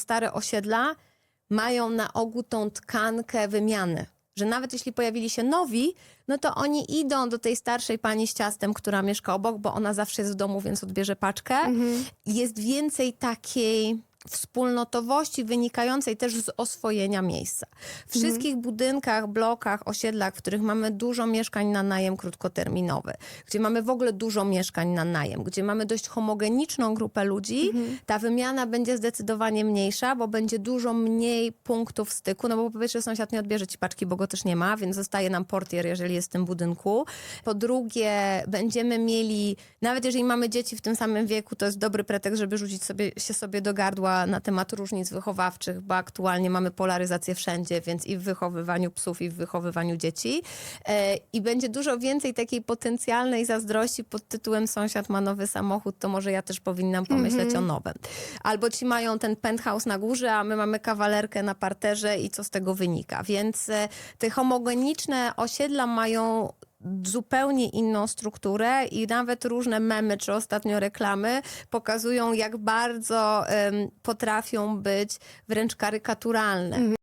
stare osiedla mają na ogół tą tkankę wymiany. Że nawet jeśli pojawili się nowi, no to oni idą do tej starszej pani z ciastem, która mieszka obok, bo ona zawsze jest w domu, więc odbierze paczkę. Jest więcej takiej wspólnotowości wynikającej też z oswojenia miejsca. W wszystkich budynkach, blokach, osiedlach, w których mamy dużo mieszkań na najem krótkoterminowy, gdzie mamy w ogóle dużo mieszkań na najem, gdzie mamy dość homogeniczną grupę ludzi, ta wymiana będzie zdecydowanie mniejsza, bo będzie dużo mniej punktów styku, no bo po pierwsze sąsiad nie odbierze ci paczki, bo go też nie ma, więc zostaje nam portier, jeżeli jest w tym budynku. Po drugie, będziemy mieli, nawet jeżeli mamy dzieci w tym samym wieku, to jest dobry pretekst, żeby rzucić sobie, się sobie do gardła na temat różnic wychowawczych, bo aktualnie mamy polaryzację wszędzie, więc i w wychowywaniu psów, i w wychowywaniu dzieci. E, I będzie dużo więcej takiej potencjalnej zazdrości pod tytułem sąsiad ma nowy samochód, to może ja też powinnam pomyśleć o nowym. Albo ci mają ten penthouse na górze, a my mamy kawalerkę na parterze i co z tego wynika. Więc e, te homogeniczne osiedla mają zupełnie inną strukturę i nawet różne memy czy ostatnio reklamy pokazują, jak bardzo potrafią być wręcz karykaturalne.